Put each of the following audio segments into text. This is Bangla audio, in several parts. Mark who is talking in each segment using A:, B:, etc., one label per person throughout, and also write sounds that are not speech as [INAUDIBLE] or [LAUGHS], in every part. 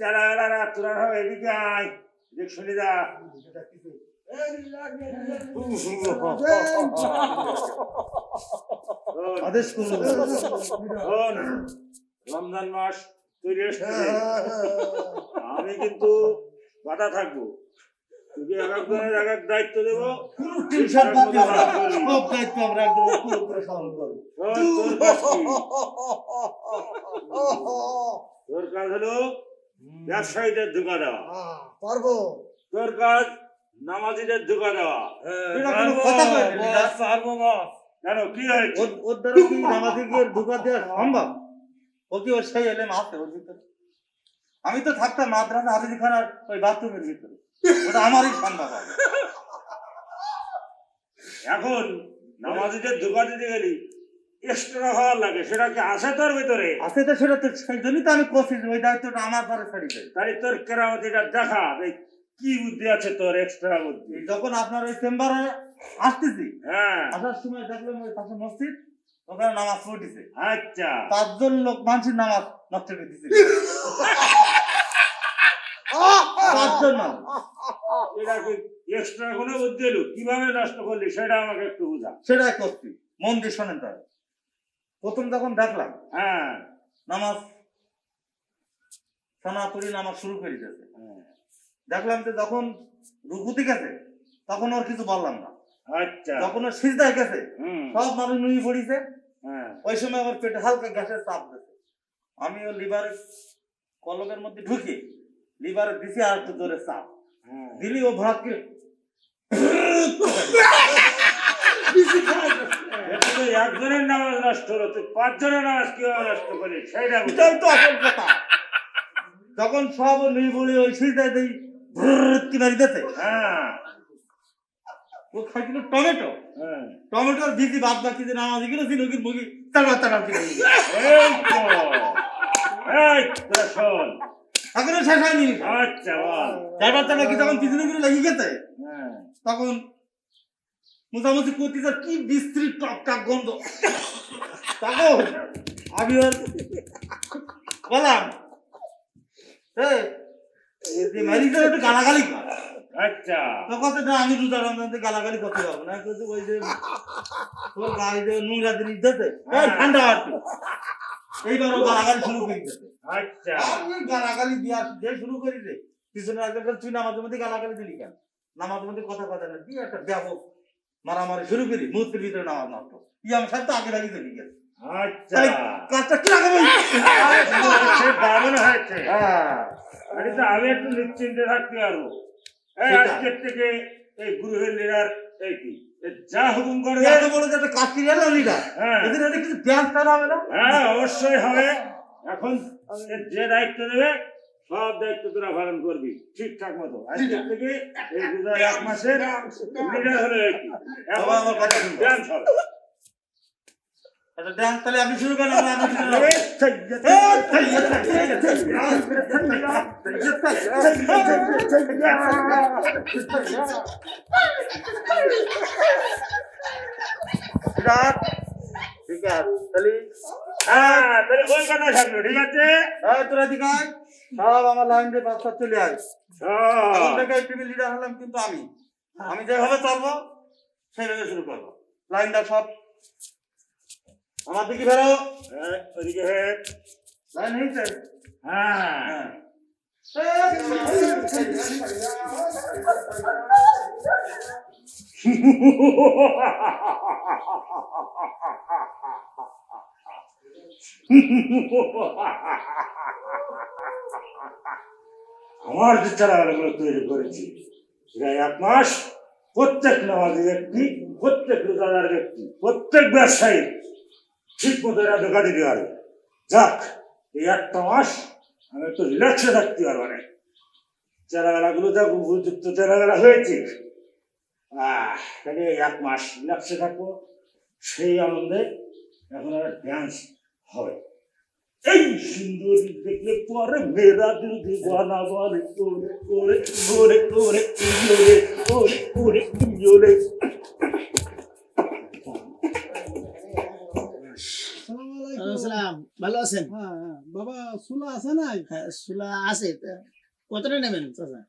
A: চালা এলারা তোরা সব এদিকে আয়। দেখ শুনে যা।
B: আদেশ
A: রমজান মাস তুই রেস্ট আমি কিন্তু বাধা থাকব। তুই এক একজনের এক এক দায়িত্ব দেবো।
B: সব দায়িত্ব আমরা একদম পুরোপুরি করব?
A: তোর কাজ হলো ব্যবসায়ীদের ধোকা দেওয়া।
C: পারব।
A: তোর কাজ নামাজিদের ধোকা দেওয়া।
B: কোনো
A: কি হয়েছে?
B: ওর- দ্বারা কি [LAUGHS] নামাজে গিয়ে ঢুকা দেওয়া সম্ভব? ও কি ওর সেই এলেম আছে ওর ভিতরে? আমি তো থাকতাম মাদ্রাসা হাফিজখানার ওই বাথরুমের ভিতরে। ওটা আমারই সম্ভব হবে।
A: এখন নামাজিদের ধোকা দিতে গেলি এক্সট্রা হওয়ার লাগে সেটা কি আছে তোর ভিতরে?
B: আছে তো সেটা তো সেই জন্যই তো আমি করছি ওই দায়িত্বটা আমার পরে ছাড়ি দেয়।
A: তাহলে তোর কেরামতিটা দেখা কি বুদ্ধি আছে তোর এক্সট্রা বুদ্ধি?
B: যখন আপনার ওই চেম্বারে আসতেছি
A: হ্যাঁ।
B: আসার সময় দেখলাম ওই পাশে মসজিদ ওখানে নামাজ পড়তেছে।
A: আচ্ছা।
B: পাঁচজন লোক মানুষের নামাজ নষ্ট করে দিচ্ছে পাঁচজন মানুষ
A: এটা এক্সট্রা কোনো বুদ্ধি এলো কীভাবে নষ্ট করলি? সেটা আমাকে একটু বুঝা।
B: সেটাই করছি। মন দিয়ে শোনেন তাই প্রথম যখন দেখলাম
A: হ্যাঁ।
B: নামাজ সনাতনী নামাজ শুরু করে দিয়েছে।
A: হ্যাঁ।
B: দেখলাম যে যখন রুকুতি গেছে তখন ওর কিছু বললাম না।
A: আচ্ছা।
B: যখন ওর সিজদায় গেছে সব মানুষ নুই পড়িছে।
A: হ্যাঁ।
B: ওই সময় আমার পেটে হালকা গ্যাসের চাপ দিছে আমি ওর লিভারের কলমের মধ্যে ঢুকে লিভারে দিছি আর একটু জোরে চাপ।
A: হ্যাঁ।
B: দিলি ও ভরাতকে [LAUGHS]
A: একজনের নামাজ নষ্ট হলো তুই পাঁচজনের নামাজ কীভাবে নষ্ট করিস বুঝা।
B: এটাই তো আসল কথা। যখন সব নুই পড়ি ওই সিজদায় দেই ভর্তি মারি দিতে
A: হ্যাঁ।
B: ও খাইছিল টমেটো।
A: হ্যাঁ।
B: টমেটোর ভিজি বাদ বাকি যে নামাজ এগুলো ছিল কি মুগি তাড়া তাড়া দিল।
A: এই তো। এই তোরা শোন।
B: এখনও শেষ হয়নি।
A: আচ্ছা
B: তারপর তারা কি তখন পিছনে লেগে গেছে?
A: হ্যাঁ।
B: তখন মোটামুটি করতেছে কি বিস্তৃত টক টক গন্ধ। তখন আমি ওর বললাম এই, এই যে ম্যারিজের একটু গালাগালি
A: আচ্ছা।
B: তো না আমি রোজা রমজানতে গালাগালি করতে পারব না। কিন্তু ওই যে তোর যে নোংরা জিনিস দিতে এই ঠান্ডা আর কি এইবার ও গালাগালি শুরু করে দিতে
A: আচ্ছা।
B: আমি গালাগালি দিয়া যে শুরু করি রে পিছনে একজন তুই নামাজের মধ্যে গালাগালি দিলি কেন? নামাজের মধ্যে কথা কথা না দিয়ে একটা ব্যাপক মারামারি শুরু করি মুহূর্তের ভিতরে নামাজ নষ্ট। ইয়াম সাহেব তো আগে লাগিয়ে চলে গেছে
A: আচ্ছা।
B: কাজটা কি লাগাবে
A: সে হয়েছে।
B: হ্যাঁ।
A: আরে তো আমি একটু নিশ্চিন্তে থাকতে পারব। এই। আজকের থেকে এই গ্রুপের লিডার এই কি? যা হুকুম করবে
B: এত বড় একটা কাজ করে লিডার
A: হ্যাঁ।
B: এদের এটা কিছু ব্যাস হবে না?
A: হ্যাঁ অবশ্যই হবে। এখন যে দায়িত্ব দেবে সব দায়িত্ব তোরা পালন করবি ঠিকঠাক মতো আজকে থেকে এক মাসের এখন
B: আমার কথা তাহলে আপনি শুরু করেন ঠিক আছে তাহলে
A: হ্যাঁ তাহলে ওই কথা থাকল ঠিক আছে
B: তোরা দিকায় সব আমার লাইন দিয়ে বাচ্চা চলে এখন থেকে টিভি লিডার হলাম কিন্তু আমি। আমি যেভাবে চলবো সেইভাবে শুরু করব। লাইনটা সব। আমার দিকে বেরো
A: হ্যাঁ, ওদিকে হেড।
B: লাইন হয়েছে?
A: হ্যাঁ
B: হ্যাঁ। [LAUGHS]
A: আমার যে চারাগুলো তৈরি করেছি। সেটা এক মাস প্রত্যেক নামাজি ব্যক্তি, প্রত্যেক রোজাদার ব্যক্তি, প্রত্যেক ব্যবসায়ী ঠিক মতো এরা ধোকা দিতে পারবে যাক, এই একটা মাস আমি একটু রিল্যাক্সে থাকতে পারব না। চারাগালাগুলো যা উপযুক্ত চারাগালা হয়েছে। এক মাস রিল্যাক্সে থাকব। সেই আনন্দে এখন আর ড্যান্স হবে। এই সুন্দরী দেখলে পরে মেরা দিল দিবানা বলে ওরে ওরে ওরে ওরে ইয়োরে ওরে ওরে
D: ইয়োরে।
C: হ্যাঁ, হ্যাঁ। সুলা আছে না
D: হ্যাঁ, সুলা আছে। কতটা নেবেন চাচা?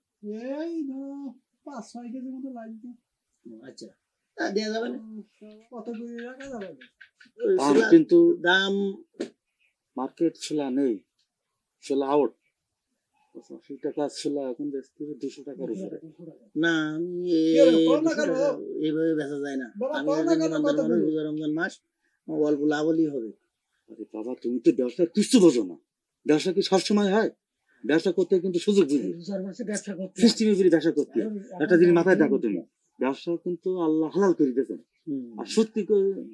C: এই ধরো পাঁচ ছয় কেজি মতো লাগবে।
D: আচ্ছা।
C: কত করে
B: কিন্তু
D: দাম
B: মার্কেট ছোলা নেই ছোলা আউট আশি টাকা ছোলা এখন বেচতে দুশো টাকার উপরে।
D: না আমি দুশো এইভাবে বেচা যায় না। আমি রমজান মাস অল্প লাভলই হবে।
B: আরে বাবা তুমি তো ব্যবসা কিছু বোঝো না। ব্যবসা কি সবসময় হয়? ব্যবসা করতে কিন্তু সুযোগ বুঝি
C: ব্যবসা করতে
B: সিস্টেমে করে ব্যবসা করতে একটা জিনিস মাথায় দেখো তুমি। ব্যবসা কিন্তু আল্লাহ হালাল করে দিয়েছেন।
D: হুম,
B: আর সত্যি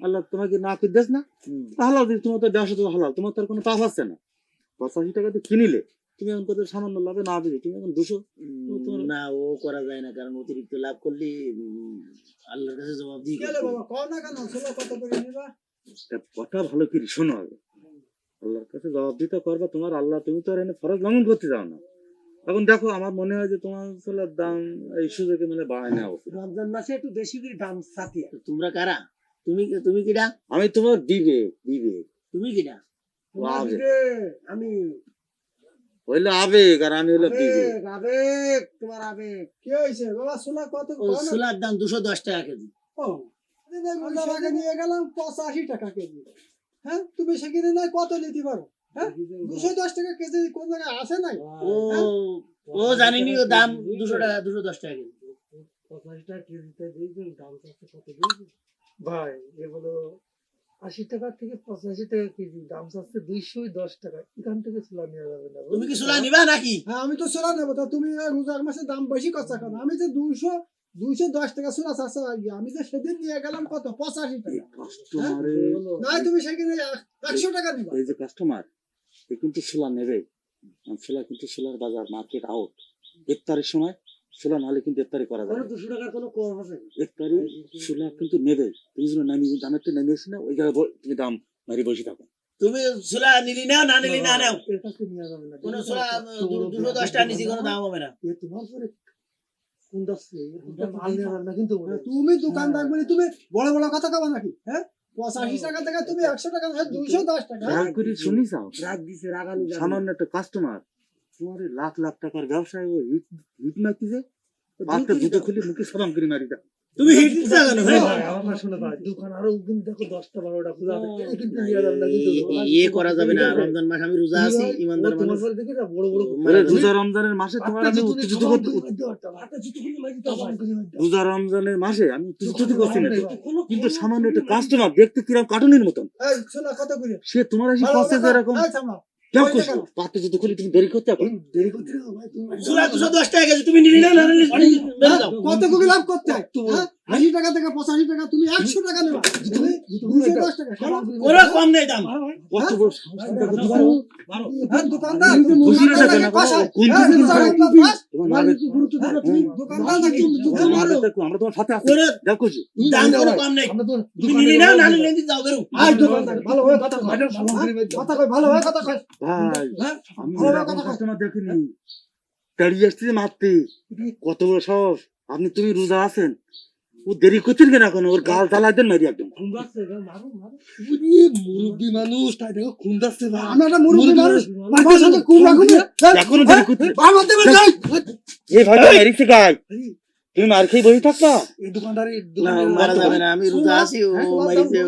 B: আল্লাহ তোমাকে না করে দেস না
D: হুম।
B: তা হালাল দিস তোমার তো ব্যবসা তো হালাল তোমার তো আর কোনো পাপ আছে না। পঁচাশি টাকা দিয়ে কিনিলে তুমি এখন কত সামান্য লাভে না দিলে তুমি এখন দুশো।
D: না ও করা যায় না কারণ অতিরিক্ত লাভ করলে আল্লাহর কাছে জবাব দিয়ে
B: কথা ভালো করে শোনো আগে। আল্লাহর কাছে জবাব দিতে করবা তোমার আল্লাহ তুমি তো আর এনে ফরজ লঙ্ঘন করতে যাও না। এখন দেখো আমার মনে হয় যে তোমার ছোলার দাম এই সুযোগে মানে বাড়ায় নেওয়া উচিত।
C: রমজান মাসে একটু বেশি করে দাম সাথে
D: তোমরা কারা? তুমি তুমি কিডা?
B: আমি তোমার দিবে দিবে।
D: তুমি কিডা?
C: আমি।
B: হইল আবেগ আর আমি হলো দিবে।
C: আবেগ তোমার আবেগ। কি হয়েছে বাবা সুলা কত
D: সোলার দাম দুশো দশ টাকা কেজি।
C: ও নিয়ে গেলাম পঁচাশি টাকা কেজি। হ্যাঁ তুমি সেখানে নাই কত নিতে পারো? দুশো দশ টাকা কেজি কোন জায়গায় আসে নাই?
D: ও ও জানিনি ও দাম দুশো টাকা দুশো দশ টাকা কেজি।
C: পঁচাশি টাকা কেজিতে দিয়েছেন দাম চাচ্ছে কত দিয়েছেন? ভাই এগুলো আশি টাকা থেকে পঁচাশি টাকা কেজি দাম চাচ্ছে দুইশো দশ টাকা। এখান থেকে ছোলা নেওয়া যাবে না।
D: তুমি কি সোলা নিবা নাকি?
C: হ্যাঁ আমি তো ছোলা নেব। তা তুমি রোজার মাসে দাম বেশি কথা কেন? আমি যে দুইশো দুইশো দশ টাকা ছোলা আগে আমি যে সেদিন নিয়ে গেলাম কত? পঁচাশি টাকা।
B: কাস্টমারে
C: নাই তুমি সেখানে এক- একশো টাকা
B: এই যে কাস্টমার কিন্তু ছোলা নেবে। ছোলা কিন্তু ছোলার বাজার মার্কেট আউট ইফতারের সময় ছোলা নাহলে কিন্তু ইফতারি করা যাবে না।
C: দুশো টাকার কোনো কম আছে?
B: ইফতারি ছোলা কিন্তু নেবে। তুমি যদি নামিয়ে দামের তো নামিয়ে এসে না ওই জায়গায় তুমি দাম মারি বসে থাকো।
D: তুমি সোলা নিলি না না নিলি না নাও। কোনো সোলা দুশো দশ টাকা নিচে কোনো দাম হবে না।
C: তোমার পরে কোন দাসে কিন্তু তুমি দোকানদার বলে তুমি বড় বড় কথা কবা নাকি হ্যাঁ? পঁচাশি টাকা থেকে তুমি একশো টাকা দুইশো দশ টাকা।
B: রাগ করে শুনি চাও
C: রাগ দিছে রাগানি
B: সামান্য একটা কাস্টমার তোমার লাখ লাখ টাকার ব্যবসায় ও হিট হিট মারতেছে। পাঁচটা জুতো খুলে মুখে সরম করে মারি দাও
D: তুমি হিট?
C: আমার শুনে দোকান আরও কিন্তু দেখো দশটা বারোটা খোলা আছে কিন্তু নেওয়া যাবে না কিন্তু
D: ইয়ে করা যাবে না রমজান মাস আমি রোজা আছি ইমানদার মানুষ।
C: দেখে না বড় বড়।
B: বলে রোজা রমজানের মাসে তোমার আমি উত্তেজিত করতে রোজা রমজানের মাসে আমি উত্তেজিত করছি না কিন্তু সামান্য একটা কাস্টমার দেখতে কিরম কার্টুনের মতন।
C: এই শোনা কত করে
B: সে তোমার এসে পাশে
C: এই
B: দেরি করতে এখন
C: দেরি করতে না ভাই তুমি
D: নিলি না না নিলি বের দাও।
C: কত লাভ করতে হয় হ্যাঁ? আশি টাকা থেকে পঁচাশি টাকা তুমি একশো টাকা নেবা। তুমি দুশো দশ টাকা
D: ওরা কম নেই দাম।
C: হ্যাঁ, হ্যাঁ, হ্যাঁ, হয়ে হ্যাঁ? হয়ে হ্যাঁ?
B: দেখিনি। দাঁড়িয়ে মারতে। কত বড় সাহস। আপনি তুমি রোজা আছেন? ও দেরি করছেন কেন এখন? ওর গাল জ্বালাই দেন মারি একদম
C: মুরব্বী মানুষ তাই দেখো খুন যাচ্ছে ভাই। মুরব্বী মানুষ। আমার সাথে কুমড়া কুমড়ি
B: এখনও দেরি করতে
C: বাবা দেবে যাই
B: এই ভাই মেরিছে গাই তুমি মার খেয়ে বসে থাকবা।
D: না মারা যাবে না আমি রোজা আছি ও মারিছে ও।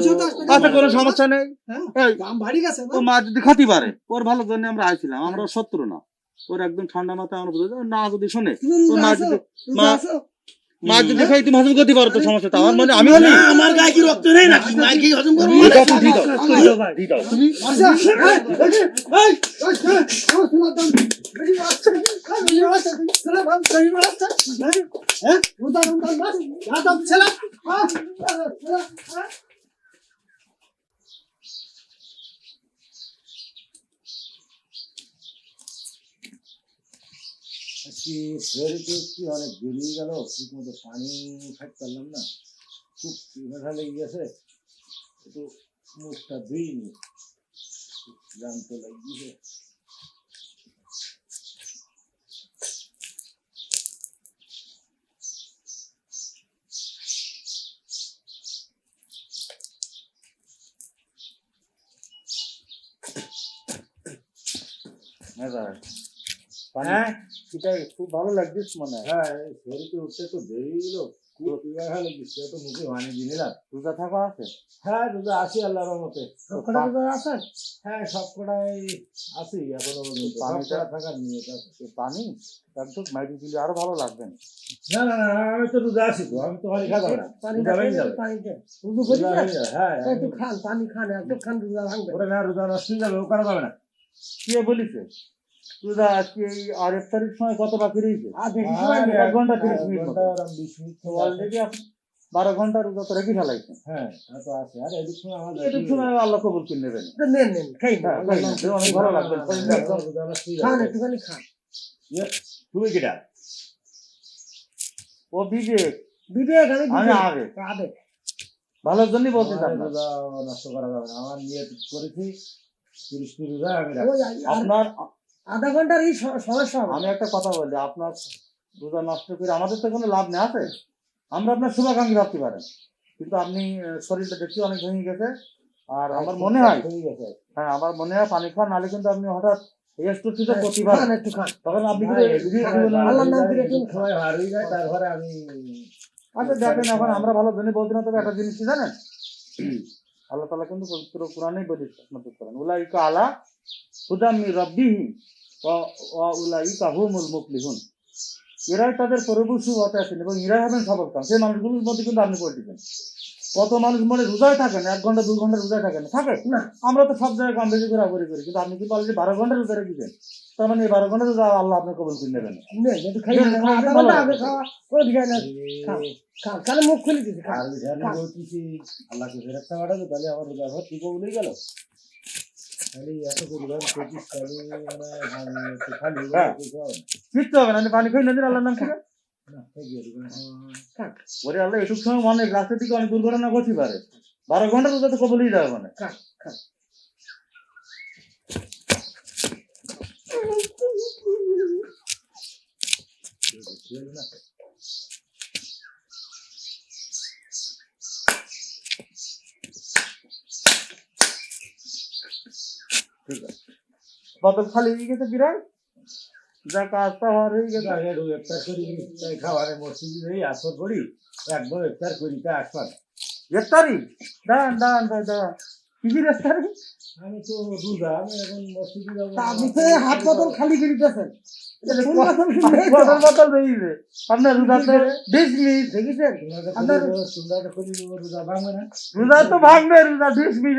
B: আচ্ছা কোনো সমস্যা নেই।
C: হ্যাঁ
B: ও মা যদি খাতে পারে ওর ভালো জন্য আমরা আইছিলাম আমরা শত্রু না। ওর একদম ঠান্ডা মাথায় আমরা বুঝে না যদি শোনে মা মা-? মা যদি খাই তুমি হজম করতে পারো তো সমস্যা তো আমার মানে আমি হলি
D: আমার গায়ে কি রক্ত নেই নাকি মার কি হজম করব
B: দিয়ে দাও, দিয়ে দাও, দিয়ে দাও।
C: তুমি আচ্ছা এই, এই, এই, এই, এই, আমার সোনার দাম বেশি বাড়ছে, এই, বেশি বাড়ছে, সোনার দাম বেশি বাড়ছে, এই, হ্যাঁ, রোজা রমজান মাস, যা দাম ছেলে, হ্যাঁ, ছেলে, হ্যাঁ।
A: আজকে ফেরিতে উঠছি অনেক দেরি গেল ঠিক মতো পানি খাইতে পারলাম না খুব পিপাসা লেগে গেছে একটু মুখটা ধুইনি জানতে লাগিয়েছে
E: হ্যাঁ।
B: এটাই খুব ভালো লাগছিস মনে হয়।
E: হ্যাঁ শরীরকে উঠতে তো দেরি খুব তো মুখে
B: রোজা থাকা আছে?
E: হ্যাঁ রোজা আসি আল্লাহর রহমতে।
F: সবকটা রোজা আছেন
E: হ্যাঁ সব কটাই এখনও
B: পানিটা-
E: থাকার নিয়ত আছে।
B: পানি একদম মাইটি দিলে আরও ভালো লাগবে না।
E: না আমি তো রোজা আসি তো আমি তো খালি খাব না।
F: পানি
E: রোজা যাবে।
F: করি
E: হ্যাঁ
F: একটু খান পানি খান একটু খান রোজা ভাঙবে।
E: ওরে না রোজা নষ্ট হয়ে যাবে ও করা যাবে না।
B: কে বলিছে? রোজা আজকে এই আর ইফতারির সময় কত বাকি রয়েছে
F: আর বেশি সময়
E: আর
F: নেই।
B: এক ঘণ্টা তিরিশ মিনিট
E: ঘণ্টা
B: মতো।
E: আর আমি বিশ মিনিট
B: তো
E: থেকে আসি।
B: অলরেডি বারো ঘণ্টা রোজা রেখে ফেলাইছেন
E: হ্যাঁ তো আছে। আর এদিক সময় আমার
B: এটুক সময় আল্লাহ কবুল করে নেবেন।
F: নেন নেন। খাই
B: খাই নেন, সে অনেক ভালো লাগবে। শরীরটা একদম
E: রোজা নষ্ট
F: খান একটুখানি খান।
E: তুমি কিটা?
B: ও বিবেক।
F: বিবেক আমি
B: আমি
F: বিবেক।
B: আগে। ভালোর জন্যই বলছি
E: আমার নষ্ট করা যাবে না। আমার নিয়ে করেছি তিরিশ মিনিট
B: আপনার
F: আধা ঘণ্টার এই সমস্যা হবে।
B: আমি একটা কথা বলি আপনার রোজা নষ্ট করে আমাদের তো কোনো লাভ নেই আছে? আমরা আপনার শুভাকাঙ্ক্ষী ভাবতে পারেন কিন্তু আপনি শরীরটা দেখছি অনেক ভেঙে গেছে আর আমার মনে হয়
E: ঠিক আছে
B: হ্যাঁ আমার মনে হয় পানি খান নাহলে কিন্তু আপনি হঠাৎ
F: খান
B: তখন আপনি
E: হয়ে হয়ে
B: আচ্ছা দেখেন এখন আমরা ভালো জন্য বলছি না তবে একটা জিনিস কি জানেন? আল্লাহ তালা কিন্তু পবিত্র কোরআনেই বলি আপনাদের করেন। উলাইকা আলা হুদাম্মি রব্বিহিম ওয়া উলাইকা হুমুল মুফলিহুন। এরাই তাদের প্রভু সুহতে আছেন এবং এরাই হবেন সফল সেই মানুষগুলোর মধ্যে কিন্তু আপনি পড়ে দিবেন। কত মানুষ মনে রোজায় থাকেন এক ঘণ্টা দু ঘণ্টা রোজায় থাকেন থাকে
F: না
B: আমরা তো সব জায়গায় কম বেশি ঘোরাঘুরি করি কিন্তু আপনি কি বলেন যে বারো ঘণ্টা রোজা রেখেছেন তার মানে বারো ঘণ্টা রোজা আল্লাহ আপনি কবল করে নেবেন
F: না মুখ খুলে দিতে
E: আল্লাহকে ফেরত পাঠাবো তাহলে আমার রোজা ঘর ঠিক বলেই গেল মানে
B: হ্যাঁ। হবে না পানি খাই নদীর আল্লাহর নাম খেলে আল্লাহ এটুক সময় অনেক রাস্তার দিকে অনেক দুর্ঘটনা ঘটতে পারে। বারো ঘণ্টা তো কবলই যাবে মানে বোতল খালি গেছে বিরাট। কাজটা হওয়ার হয়ে গেছে।
E: একটু ইফতার করি তাই খাওয়ারে মসজিদ এই আসর করি একবার একটা করি তাই আসবার
B: ইফতারি? দাঁড়ান দাঁড়ান ভাই দাঁড়ান।
E: আমি তো রোজা আমি এখন মসজিদে যাব।
F: আপনি তো হাত বোতল খালি করে দিতেছেন।
B: আপনার রোজাতে
E: রোজা
B: তো ভাঙবে রোজা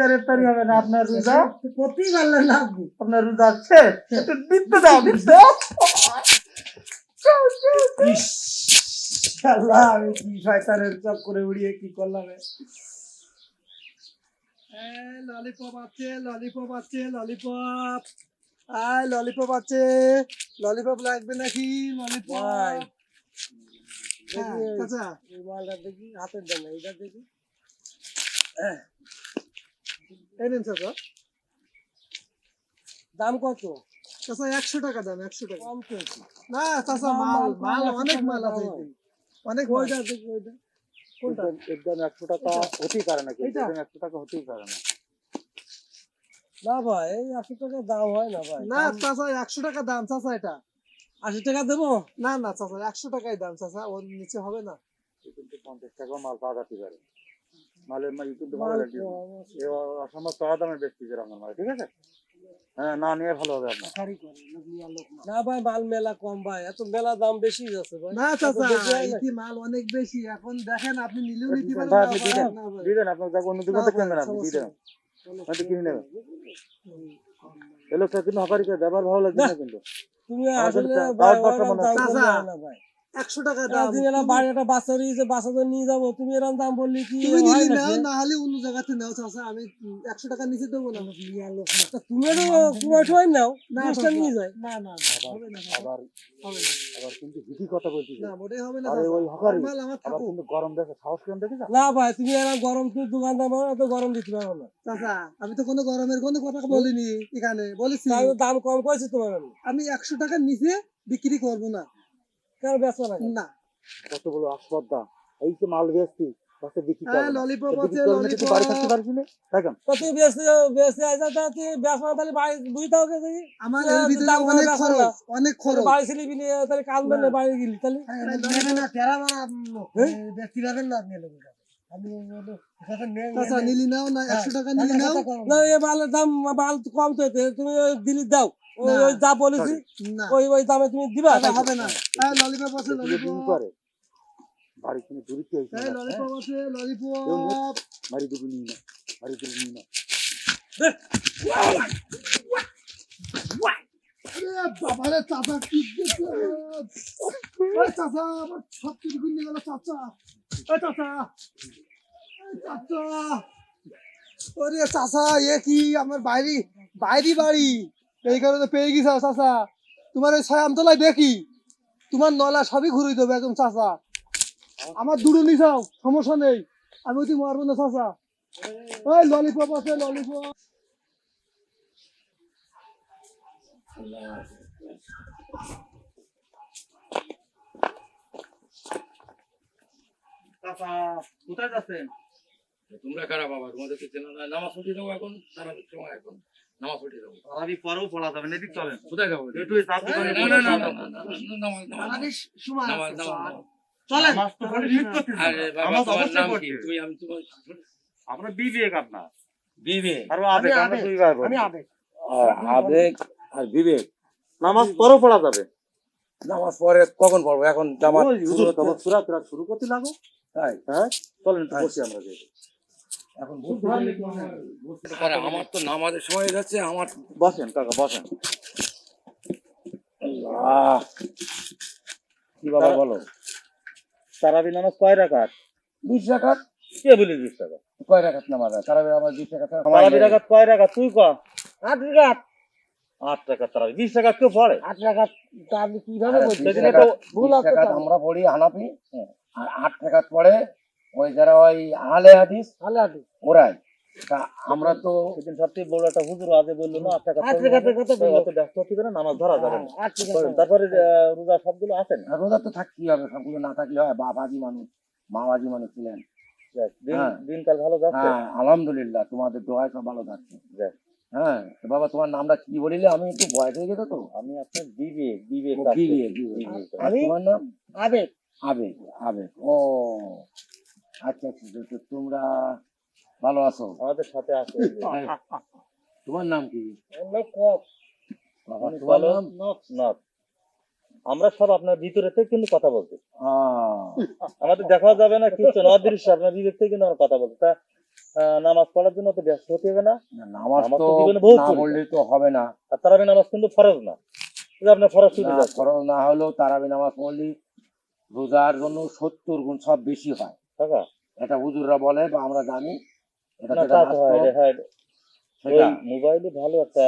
B: আর ইফতারি হবে না আপনার রোজা আপনার রোজা শেষ একটু দিতে দাও দিতে
E: আল্লাহ আমি কি শয়তানের চক করে উড়িয়ে কি করলাম এ?
F: ললিপপ আছে ললিপপ আছে ললিপপ ললিপপ আছে। ললিপপ লাগবে নাকি? ললিপপ হ্যাঁ, এই মালটা দেখি হাতের দেন এইটা দেখি। হ্যাঁ। এই নিন চাচা। দাম কত? চাচা একশো টাকা দাম একশো টাকা। কম না চাচা মাল মাল অনেক মাল আছে। অনেক ওইটা দেখি ওইটা। কোনটা?
B: একদম একশো টাকা হতেই পারে না একশো টাকা হতেই পারে না।
F: না ভাই টাকা দাম হয় না ভাই। না চাচা একশো টাকা দাম চাচা এটা। আশি টাকা দেবো? না না চাচা একশো টাকাই দাম চাচা ওর নিচে হবে না।
B: কিন্তু পঞ্চাশ টাকা মাল পাওয়া যেতে পারে মালের মাল কিন্তু ভালো অসম্ভব দামে বেশি আমার মাল ঠিক আছে? হ্যাঁ না নিয়ে ভালো হবে আপনার।
F: না। ভাই মাল মেলা কম ভাই এত মেলা দাম বেশি যাচ্ছে ভাই। না চাচা এই মাল অনেক বেশি এখন দেখেন আপনি নিলেও নিতে পারবেন
B: দিবেন আপনার অন্য দোকান থেকে কিনবেন আপনি দিয়ে দেবেন হয়তো কিনে নেবেন এই লোকটা কিন্তু হকারি করে ব্যবহার ভালো লাগছে না কিন্তু।
F: তুমি আসলে একশো টাকা দাম। তুমি এরকম বাড়ি একটা বাচ্চা রয়েছে বাচ্চা নিয়ে যাব তুমি এরকম দাম বললি কি
C: তুমি নিলে নাও না হলে অন্য জায়গাতে নাও চাচা আমি একশো টাকা নিচে দেবো না।
F: তা তুমি তো কুমার সময় নাও
C: না,
F: নিয়ে যায়
C: না না হবে না
B: আবার
C: হবে না।
B: আবার কিন্তু হিটি কথা বলছি
C: না মোটেই হবে না
B: আরে ওই হকারি আবার কিন্তু গরম দেখে সাহস কেন দেখে
F: না ভাই তুমি এরকম গরম তুমি দোকানদার গরম দিতে পারব না।
C: চাচা আমি তো কোনো গরমের কোনো কথা বলিনি এখানে বলেছি।
F: দাম কম করেছি তোমার আমি।
C: আমি একশো টাকার নিচে বিক্রি করব না।
F: কেন বেচো না। কেন?
C: না
B: কত এই তো মাল বেচছি কত বিক্রি
G: হ্যাঁ ললিপপ আছে
B: তুই বাড়ি থাকতে
G: ললিপপ
B: পারবি না?
F: বেশি আইসা তা না তাহলে বাড়ি বুঝতে হবে তুই
G: আমার
F: হ্যাঁ,
G: এর ভিতরে অনেক
F: বেচা
G: খরচ
F: না।
G: অনেক খরচ।
F: বাড়ি ছিলি বিনি তাহলে কাল বেলে বাড়ি গেলি তাহলে?
G: আচ্ছা নিলি নাও না একশো টাকা নিলি নাও।
F: না এই মালের দাম মাল তো কম তো এতে, তুমি দিলি দাও। ওই ওই যা বলেছি ওই ওই দামে তুমি দিবা?
G: হবে না। হ্যাঁ ললিপপ আছে ললিপপ
B: করে। বাড়ি কিনে দূরিতে
G: হ্যাঁ ললিপপ আছে ললিপপ
B: বাড়ি দুটো নিই না বাড়ি দুটো নিই না
G: বাবারে চাচা কি চাচা আমার সব কিছু কিনে গেল চাচা। ওই চাচা চাচা। ওরে চাচা এ কি আমার বাইরে বাইরে বাড়ি? এই কারণে পেয়ে গেছে চাচা। তোমার ওই ছয় আমতলায় দেখি। তোমার নলা সবই ঘুরিয়ে দেবে একদম চাচা। আমার দুটো নিছাও সমস্যা নেই। আমি ওই মারবো না চাচা। ওই ললিপপ আছে ললিপপ
B: চাচা কোথায় যাচ্ছেন?
E: তোমরা কারা বাবা? তোমাদের তো চেনা নামাজ যাব এখন তারাবির সময় এখন। নামাজ উঠে যাব।
B: আমি পরেও পড়া যাবে না। চলেন
E: কোথায় যাব?
B: একটু এই চার দোকানে
E: না না না না না, না, নামাজ।
B: চলেন
E: আরে বাবা তোমার নাম কি। আমি তোমার
B: বিবেক আপনার।
E: বিবেক।
B: আর আবেগ আমরা দুই ভাই বোন।
E: আবেগ। আর বিবেক।
B: নামাজ পরেও পড়া যাবে।
E: নামাজ পরে কখন পড়ব? এখন জামাত শুরু
B: করতে লাগো।
E: তাই?
B: হ্যাঁ? চলেন বসি আমরা
E: এখন আমার তো নামাজের সময় যাচ্ছে আমার
B: বসেন কাকা বসেন। কি বাবা বলো? তারাবি নামাজ কয় রাকাত?
E: বিশ রাখাত
B: কে বলি বিশ টাকা
E: কয় রাখাত নামাজ তারাবি আমার বিশ রাখাত
B: তারাবি রাকাত কয় রাকাত? তুই ক। আট রাকাত। আট টাকা তারাবি। বিশ টাকা কেউ পড়ে?
F: আট টাকা তা আপনি কীভাবে
E: টাকা-
F: ভুল আছে
E: আমরা পড়ি হানাফি। আর আট টাকাত পড়ে ওই যারা ওই আলে হাদিস
F: আছে
E: ওরাই। তা আমরা তো
B: সেদিন সবচেয়ে বড় একটা হুজুর আজে বলল না
F: কত
B: অত ব্যস্ত হতে পারে নামাজ ধরা যাবে না। করেন। তারপরে রোজা সবগুলো আছেন
E: রোজা তো হবে সবগুলো না থাকলে হয় বাবাজি মানুষ মাবাজি মানুষ ছিলেন। হ্যাঁ।
B: দিনকাল ভালো যাচ্ছে।
E: হ্যাঁ আলহামদুলিল্লাহ তোমাদের দোয়ায় সব ভালো থাকছে হ্যাঁ বাবা তোমার নামটা কি বলিলে? আমি একটু ভয় হয়ে গেছে তো।
B: আমি আপনার বিবেক বিবেক আছে।
E: বিবেক, তোমার নাম?
F: আবেগ।
E: আবেগ আবেগ। ও আচ্ছা আচ্ছা তো তোমরা ভালো আছো?
B: আমাদের সাথে আছে।
E: তোমার নাম কি? তোমার নাম।
B: আমরা সব আপনার ভিতরে থেকে কিন্তু কথা বলছি আমাদের দেখা যাবে না কিছু না। অদৃশ্য আপনার বিবেক থেকে কিন্তু আমরা কথা বলছি তা নামাজ পড়ার জন্য তো ব্যস্ত হতে হবে না।
E: নামাজ তো
B: জীবনে বহুত
E: পড়লে তো হবে না।
B: আর তারাবি নামাজ কিন্তু ফরজ না। আপনার ফরজ
E: ফরজ না হলেও তারাবি নামাজ পড়লে রোজার জন্য সত্তর গুণ সব বেশি হয়।
B: কাকা
E: এটা হুজুররা বলে বা আমরা জানি এটা যেটা
B: হয়
E: বাস্তব,
B: রে, ওই মোবাইলে ভালো একটা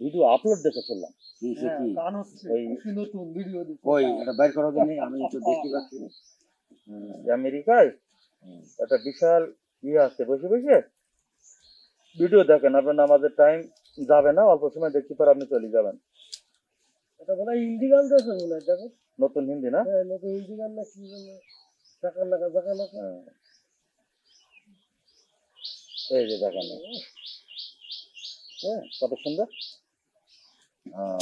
B: ভিডিও আপলোড দেখে ফেললাম।
E: কি সে কি?
G: গান হচ্ছে
B: ওই
G: কি নতুন ভিডিও দিচ্ছে।
E: ওই এটা বের করো দিনে আমি তো [LAUGHS] দেখতে পাচ্ছি। হুম,
B: যে আমেরিকায় একটা বিশাল ইয়ে আছে বসে বসে ভিডিও দেখেন আপনার নামাজের টাইম যাবে না অল্প সময় দেখতে পর আপনি চলে যাবেন।
F: এটা হয় হিন্দি গান তো মনে হয় দেখো।
B: নতুন হিন্দি না?
F: হ্যাঁ, লোকে হিন্দি গান না কি বলে লাগা টাকা লাগা
B: হ্যাঁ। এই যে দেখেন হ্যাঁ কত সুন্দর?
E: আহ,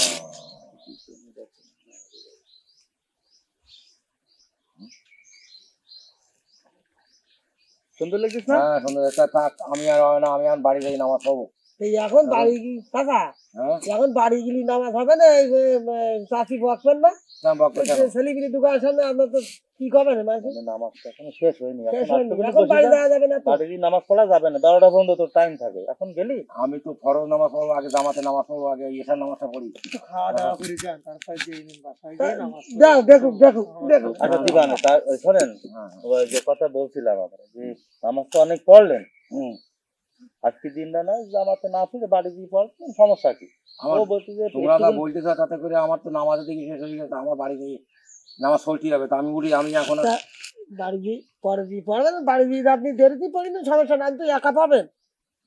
B: সুন্দর লাগছিস না?
E: হ্যাঁ সুন্দর থাক আমি আর হয় না আমি আর বাড়ি যাই নামাজ হব
F: এই এখন বাড়ি গি টাকা
E: হ্যাঁ।
F: এখন বাড়ি গেলি নামাজ হবে না এই চাষি বকবেন না?
E: না, বকবে কেন?
F: সেলিব্রিটি দোকানের সামনে আপনার তো কি করবেন মানুষ
B: এখনও শেষ হয়নি। এখন
F: হয়নি।
B: আটটুকুনি
F: এখন
B: বসে
F: বাড়ি যাওয়া যাবে না
B: বাড়ি নামাজ পড়া যাবে না। বারোটা পর্যন্ত তোর টাইম থাকে। এখন গেলি?
E: আমি তো ফরজ নামাজ পড়ব আগে জামাতে নামাজ পড়ব আগে নামাজটা পড়ি।
G: খাওয়া দাওয়া করে যান তারপর দিয়ে নামাজ।
F: যাও দেখুক দেখুক দেখুক
B: আচ্ছা দিবা না তা ওই শোনেন
E: হ্যাঁ।
B: যে কথা বলছিলাম আমরা যে নামাজ তো অনেক পড়লেন।
E: হুম।
B: আজকে দিনটা না জামাতে না পড়ে বাড়ি গিয়ে পড়লেন সমস্যা কি?
E: আমার
B: ও বলছে যে
E: তোমরা
B: একটুখানি-
E: তাতে করে আমার তো নামাজের দিকে শেষ হয়ে গেছে আমার বাড়ি গিয়ে নামাজ পড়তে হবে। তো আমি বলি আমি এখন আর-
F: বাড়ি পরে দিয়ে পড়বেন বাড়ি গিয়ে আপনি দেরিতে পড়েন সমস্যা না তো একা পাবেন।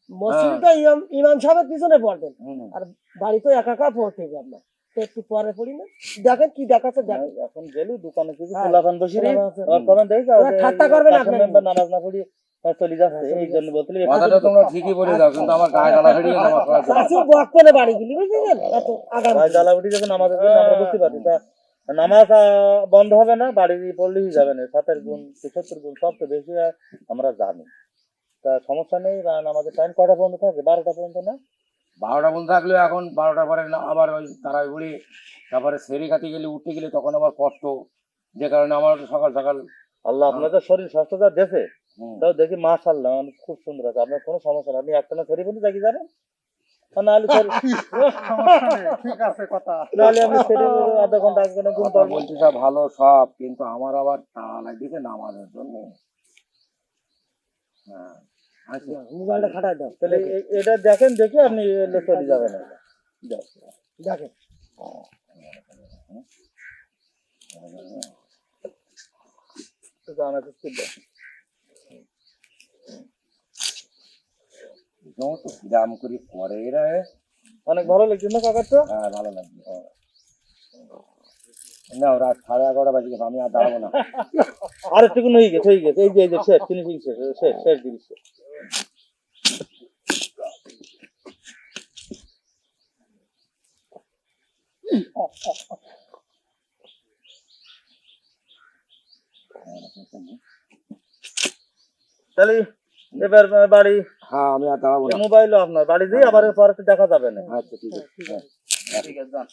F: মসজিদে তো ইমাম ইমাম সাহেবের পিছনে পড়বেন।
E: হুম।
F: আর বাড়ি তো একা একা পড়তে হবে আপনার। তো একটু পরে পড়ি না। দেখেন কি দেখাচ্ছে দেখেন।
B: এখন গেলি দোকানে কিছু
F: হ্যাঁ।
B: পোলাপান বসে রে
F: পোলাপান আছে।
B: আর কমেন্ট দেখি
F: ওরা ঠাট্টা করবে না আপনাকে।
B: না পড়ি আর চলে যাচ্ছে। এই জন্য বলছিলি
E: কথাটা তোমরা ঠিকই বলে দাও কিন্তু আমার গায়ে গালা ফেরিয়ে পড়া যাবে না।
F: শাশু বক করে বাড়ি গেলি বুঝলেন এত আগাম।
B: ভাই যখন আমাদের জন্য আমরা বুঝতে পারছি। তা নামাজ বন্ধ হবে না বাড়ি পড়লেই যাবে না। সাতের গুণ কি সত্তর গুণ সব তো বেশি হয় আমরা জানি। তা সমস্যা নেই আমাদের টাইম কটা পর্যন্ত থাকে? বারোটা পর্যন্ত না?
E: বারোটা বন্ধ থাকলেও এখন বারোটার পরে না আবার ওই তারাই উড়ি তারপরে সেরি খাতে গেলে উঠতে গেলে তখন আবার কষ্ট। যে কারণে আমার সকাল সকাল
B: আল্লাহ আপনাদের শরীর স্বাস্থ্য যা দেখে তাও দেখি মাশাল্লাহ খুব সুন্দর আছে। আপনার কোনো সমস্যা নেই। আপনি একটা না ফেরি বন্ধু দেখি আর নাহলে ফেরি
G: ঠিক আছে কথা।
B: নাহলে আমি ফেরি আধা ঘণ্টা এক ঘণ্টা ঘুম পাবো।
E: বলছি সব ভালো সব কিন্তু আমার আবার টাকা লাগতেছে নামাজের জন্য। হ্যাঁ আচ্ছা
F: মোবাইলটা খাটাই দাও।
B: তাহলে এটা দেখেন দেখে আপনি চলে যাবেন।
F: দেখেন।
B: জানা ছিল।
E: সমস্ত করে করে এরা
B: অনেক ভালো লাগছে না কাকার তো
E: হ্যাঁ ভালো লাগবে না ওরা সাড়ে এগারোটা বাজে গেছে আমি আর দাঁড়াবো না। [LAUGHS]
B: আর একটু হয়ে গেছে হয়ে গেছে। এই যে এই যে শেষ ফিনিশিং শেষ শেষ শেষ জিনিস তাহলে এবার বাড়ি
E: হ্যাঁ আমি আর দাঁড়াবো না।
B: মোবাইলও আপনার বাড়ি দিয়ে আবার পরে তো দেখা যাবে না।
E: আচ্ছা ঠিক আছে হ্যাঁ।
B: ঠিক আছে যান।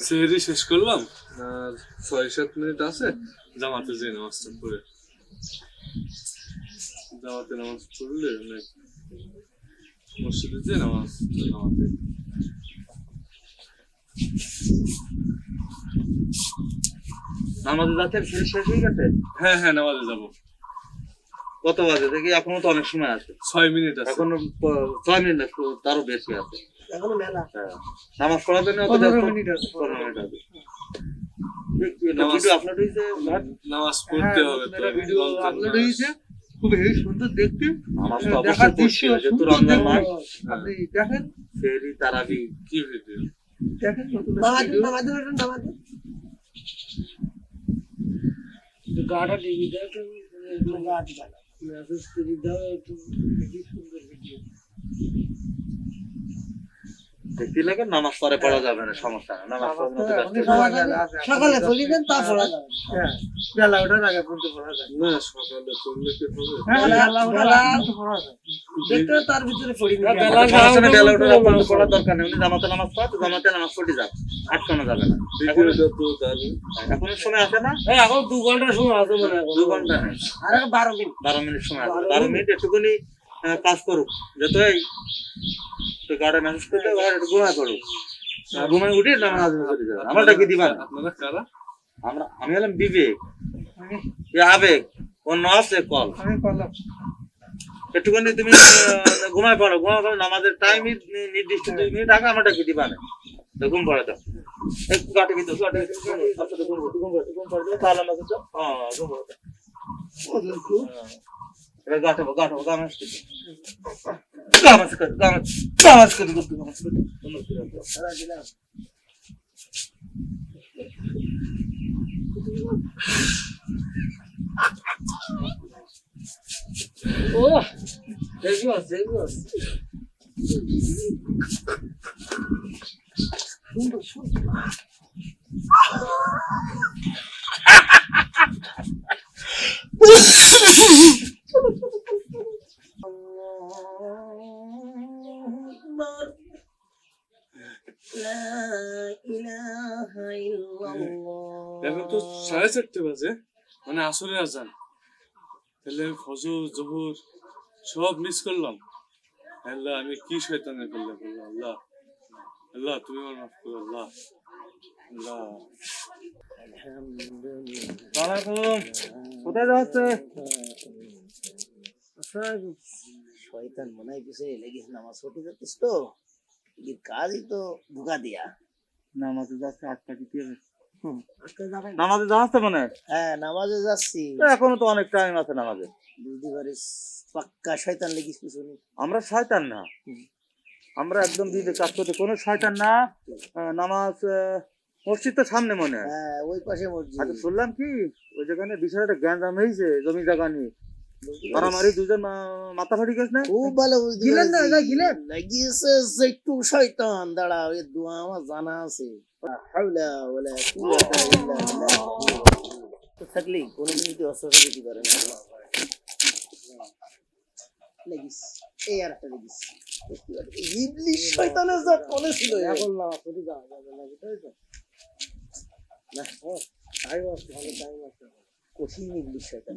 H: সেহেরি শেষ করলাম? আর ছয় সাত মিনিট আছে? জামাতে যে নামাজটা পড়ে। জামাতে নামাজ পড়লে অনেক মসজিদে যে নামাজ জামাতে
B: শেষ শেষ হয়ে গেছে
H: হ্যাঁ হ্যাঁ নামাজে যাব।
B: কত বাজে? দেখি এখনও তো অনেক সময় আছে।
H: ছয় মিনিট আছে।
B: এখনও ছয় মিনিট না, তারও বেশি আছে।
F: এখনও মেলা
B: হ্যাঁ। নামাজ পড়ার জন্য
G: পনেরো মিনিট আছে।
B: পনেরো মিনিট আছে।
H: নামাজ-
B: ভিডিও আপলোড হয়েছে
H: নামাজ পড়তে হবে
G: ভিডিও আপলোড হয়েছে। খুব হেভি সুন্দর দেখতে। দেখার দৃশ্য সুন্দর দেখতে। আপনি দেখেন।
B: ফেরি তারাবি
H: কি ভিডিও
G: দেখেন
F: নামাজ নামাজ নামাজ গাটা টিভি দাও একটু একটু গাছ মেসেজ করে দাও একটু দেখি সুন্দর ভিডিও
B: দেখতে লাগে নামাজ পরে পড়া যাবে না সমস্যা নামাজ হবে।
G: মেলা আছে।
F: সকালে চলি দেন তা পড়া যাবে
G: হ্যাঁ, বেলা ওঠার আগে পর্যন্ত পড়া যায়।
H: না সকালে কি হবে?
G: হ্যাঁ,
F: বেলা-
G: বেলা
F: বেলা-
G: পড়া যায়।
F: দেখতে তার ভিতরে পড়ি না।
B: বেলা ওঠার আপনার পড়ার দরকার নেই। উনি জামাতে নামাজ পড়া তো জামাতে নামাজ পড়তে যান আটকানো যাবে না। এখন
H: তো দারুণ
B: এখন সময় আছে না?
F: এই এখন দু ঘণ্টা সময় আছে মনে হয়
B: দু ঘণ্টা
F: আর এখন বারো মিনিট।
B: বারো মিনিট সময় আছে। বারো মিনিট একটুখানি কাজ করুক। যত এই তো গাড়ি মেসেজ ঘরে একটু ঘুমায় পড়ুক ঘুমায় উঠে নামাজ আদায় চলে যাবে আমারটা কি দিবা?
H: আপনারা কারা
B: আমরা আমি হলাম বিবেক। এ আবেগ অন্য আছে কল।
G: আমি করলাম।
B: একটুখানি তুমি ঘুমায় পড়ো ঘুমায় পড়ো নামাজের টাইমই নির্দিষ্ট দুই মিনিট আগে আমারটা কি দিবা? না তো ঘুম পড়ে দাও। এই গাটে কিন্তু গাটে ঘুম পড়ে ঘুম পড়ে ঘুম পড়ে তাহলে আমাকে হ্যাঁ ঘুম পড়ে দাও হ্যাঁ। এবার গাঁঠাবো গাঁঠাবো গামাস করে গামাস করে গামাস গামাস করে করতে গামাস করে গামাস করে দাও।
F: ও দেখব দেখব সুন্দর
H: তো সাড়ে চারটে বাজে। মানে আসরে আজান তাহলে ফজর জোহর সব মিস করলাম। আল্লাহ আমি কি শয়তানে করলাম? আল্লাহ আল্লাহ তুমি আমার মাফ করো আল্লাহ আল্লাহ।
B: কোথায় যাচ্ছে?
D: শয়তান মনে হয় লেগেছে নামাজ পড়তে যাচ্ছিস তো? কাজই তো ধোকা দিয়া।
B: নামাজে যাচ্ছে আটটা দিতে হবে? নামাজে যাচ্ছে মনে হয়?
D: নামাজে যাচ্ছি।
B: এখনও তো অনেক টাইম আছে নামাজে।
D: বুঝতে পারিস পাক্কা শয়তান লেগিস পিছনে
B: আমরা শয়তান না। আমরা একদম দিদি কাজ করতে কোনো শয়তান না। নামাজ মসজিদ তো সামনে মনে হয়।
D: হ্যাঁ ওই পাশে মসজিদ।
B: আচ্ছা শুনলাম কি ওই যেখানে বিশাল একটা জ্ঞান হয়েছে জমি জায়গা নিয়ে মারামারি দুজন মাথা ফাটি গেছে না?
D: খুব ভালো
C: গিলেন না,
D: পেরেছি।
C: গিলেন?
D: লাগিয়েছে একটু শয়তান দাঁড়া ওই দোয়া আমার জানা আছে। হাওলা ওয়ালা কুওয়াতা ইল্লা বিল্লাহ। তো থাকলেই কোনো কিছু অস্ত্র দিতে পারে না। লাগিস এই আর একটা লাগিস। ইবলিশ শয়তানের জাত কোনে ছিল
C: এখন না আপনি যা যাবে না বুঝতে তো
D: না,
C: টাইম আছে ভালো টাইম আছে।
D: কঠিন ইবলিশ শয়তান।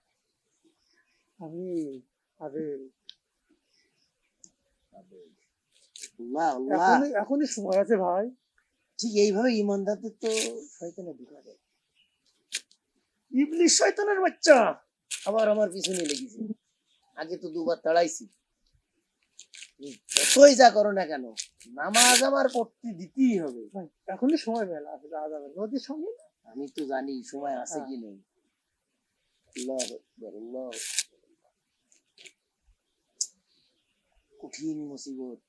C: আমি আরে এখনই সময় আছে ভাই।
D: ঠিক এইভাবে ইমানদারদের তো শয়তানে ঢুকা দেয় ইবলিশ শয়তানের বাচ্চা। আবার আমার পিছনে লেগেছে আগে তো দুবার তাড়াইছি। যতই যা করো না কেন নামাজ আমার করতে দিতেই হবে।
C: এখনই সময় মেলা আছে যাওয়া যাবে নদীর সঙ্গে
D: আমি তো জানি সময় আছে কি নেই। আল্লাহু আল্লাহু আকবার। কঠিন মুসিবত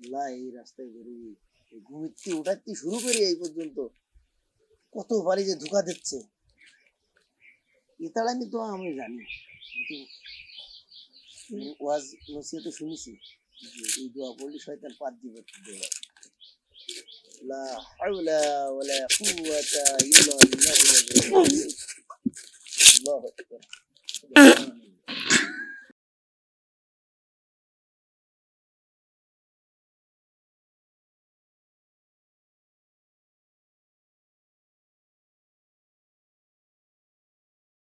D: আল্লাহ এই রাস্তায় বেরোবি ঘুমিতে উঠাতে শুরু করি এই পর্যন্ত। কত বাড়ি যে ধোকা দিচ্ছে। এতাড়া আমি তো আমি জানি। কিন্তু ওয়াজ শুনেছি এই দোয়া শয়তান পাত লা হাওলা ওয়ালা কুওয়াতা ইল্লা বিল্লাহ। আল্লাহু আকবার।